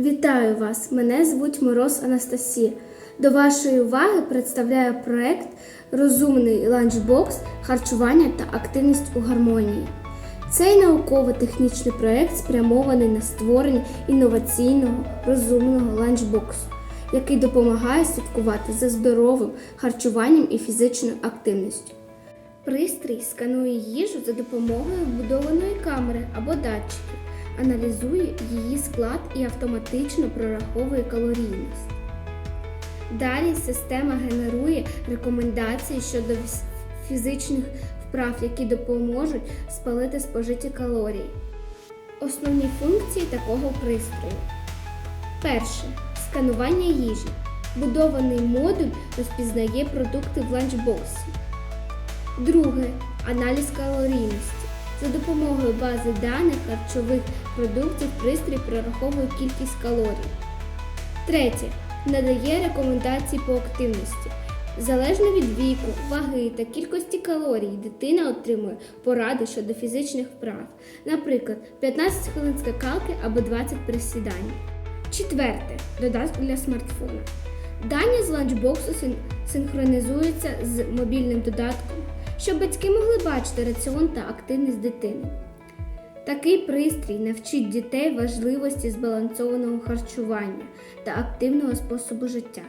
Вітаю вас! Мене звуть Мороз Анастасія. До вашої уваги представляю проект Розумний ланчбокс, харчування та активність у гармонії. Цей науково-технічний проект спрямований на створення інноваційного розумного ланчбоксу, який допомагає слідкувати за здоровим харчуванням і фізичною активністю. Пристрій сканує їжу за допомогою вбудованої камери або датчиків, аналізує її склад і автоматично прораховує калорійність. Далі система генерує рекомендації щодо фізичних вправ, які допоможуть спалити спожиті калорії. Основні функції такого пристрою. Перше сканування їжі. Будований модуль розпізнає продукти в ланчбоксі. Друге аналіз калорійності. За допомогою бази даних харчових продуктів пристрій прораховує кількість калорій. Третє надає рекомендації по активності. Залежно від віку, ваги та кількості калорій, дитина отримує поради щодо фізичних вправ, наприклад, 15 хвилин скакалки або 20 присідань. Четверте додаток для смартфона. Дані з ланчбоксу син- синхронізуються з мобільним додатком, щоб батьки могли бачити раціон та активність дитини. Такий пристрій навчить дітей важливості збалансованого харчування та активного способу життя,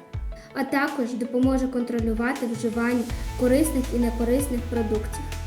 а також допоможе контролювати вживання корисних і некорисних продуктів.